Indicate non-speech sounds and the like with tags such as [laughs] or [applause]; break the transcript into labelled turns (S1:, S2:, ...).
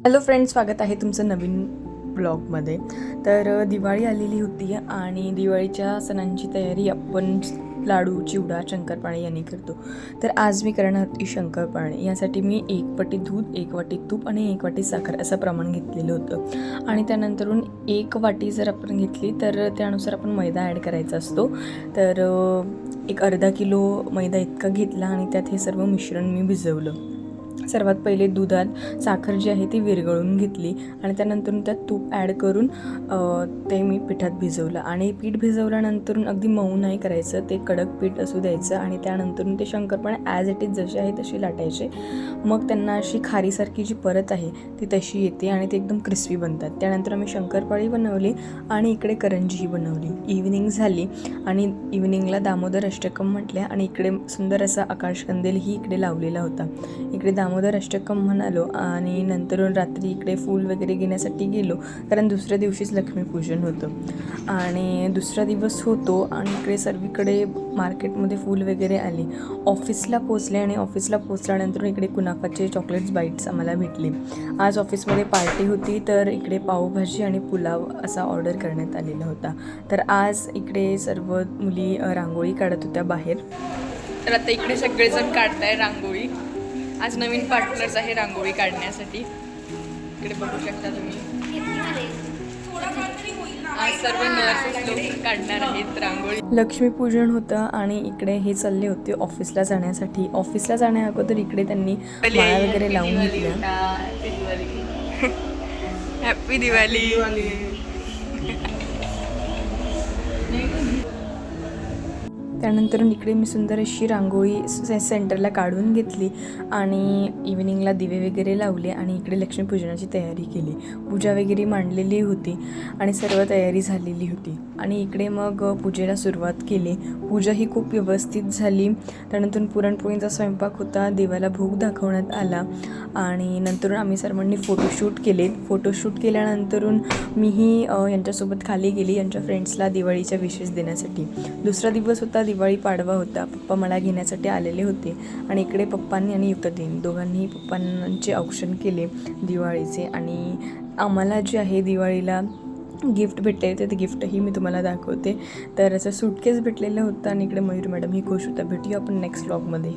S1: Hello friends स्वागत आहे तुमचं नवीन ब्लॉगमध्ये तर दिवाळी आलेली होती आणि दिवाळीच्या सणांची तयारी आपण लाडू चिवडा शंकरपाळे यांनी करतो. तर आज मी करणार होती शंकरपाळे. यासाठी मी एक वाटी दूध एक वाटी तूप आणि एक वाटी साखर असं प्रमाण घेतलेलं होतं. आणि त्यानंतरून एक वाटी जर आपण घेतली तर त्यानुसार आपण मैदा ॲड करायचा असतो. तर एक अर्धा किलो मैदा इतका घेतला आणि त्यात हे सर्व मिश्रण मी भिजवलं. सर्वात पहिले दुधात साखर जी आहे ती विरघळून घेतली आणि त्यानंतर त्यात तूप ॲड करून ते मी पिठात भिजवलं. आणि पीठ भिजवल्यानंतर अगदी मऊ नाही करायचं ते कडक पीठ असू द्यायचं आणि त्यानंतर ते शंकरपाळे ॲज इट इज जसे आहे तशी लाटायचे. मग त्यांना अशी खारीसारखी जी परत आहे ती तशी येते आणि ते एकदम क्रिस्पी बनतात. त्यानंतर आम्ही शंकरपाळी बनवली आणि इकडे करंजीही बनवली. इव्हिनिंग झाली आणि इव्हिनिंगला दामोदर अष्टकम म्हटल्या आणि इकडे सुंदर असा आकाशकंदेलही इकडे लावलेला होता. इकडे दाम दामोदर अष्टकम म्हणालो आणि नंतर रात्री इकडे फूल वगैरे घेण्यासाठी गेलो. कारण दुसऱ्या दिवशीच लक्ष्मीपूजन होतं. आणि दुसरा दिवस होतो आणि इकडे सर्वीकडे मार्केटमध्ये फूल वगैरे आले. ऑफिसला पोचले आणि ऑफिसला पोचल्यानंतर इकडे कुनाफाचे चॉकलेट्स बाईट्स आम्हाला भेटले. आज ऑफिसमध्ये पार्टी होती तर इकडे पावभाजी आणि पुलाव असा ऑर्डर करण्यात आलेला होता. तर आज इकडे सर्व मुली रांगोळी काढत होत्या बाहेर. तर आता इकडे सगळेजण काढताय रांगोळी. आज नवीन पार्टनर्स आहे रांगोळी काढण्यासाठी. इकडे बघू शकता तुम्ही. आज सर्व नर्सेस लोक काढणार आहेत रांगोळी. लक्ष्मीपूजन होतं आणि इकडे हे चालले होते ऑफिसला जाण्यासाठी. ऑफिसला जाण्या अगोदर इकडे त्यांनी माळा वगैरे लावून घेतल्या. हॅपी दिवाळी. [laughs] [laughs] त्यानंतर इकडे मी सुंदर अशी रांगोळी से- सेंटरला काढून घेतली आणि इव्हिनिंगला दिवे वगैरे लावले आणि इकडे लक्ष्मीपूजनाची तयारी केली. पूजा वगैरे मांडलेली होती आणि सर्व तयारी झालेली होती. आणि इकडे मग पूजेला सुरुवात केली. पूजा ही खूप व्यवस्थित झाली. त्यानंतर पुरणपोळींचा स्वयंपाक होता. देवाला भोग दाखवण्यात आला. आणि नंतर आम्ही सर्वांनी फोटोशूट केले. फोटोशूट केल्यानंतरून मीही यांच्यासोबत खाली गेली यांच्या फ्रेंड्सला दिवाळीच्या विशेष देण्यासाठी. दुसरा दिवस होता दिवाळी पाडवा होता. पप्पा मला घेण्यासाठी आलेले होते आणि इकडे पप्पांनी आणि युक्ततीन दोघांनी पप्पांचे औक्षण केले दिवाळीचे आणि आम्हाला जे आहे दिवाळीला गिफ्ट भेटले होते ते गिफ्टही मी तुम्हाला दाखवते. तर असं सुटकेस भेटलेलं होतं आणि इकडे मयूर मॅडम ही खुश होता. भेटूया आपण नेक्स्ट ब्लॉगमध्ये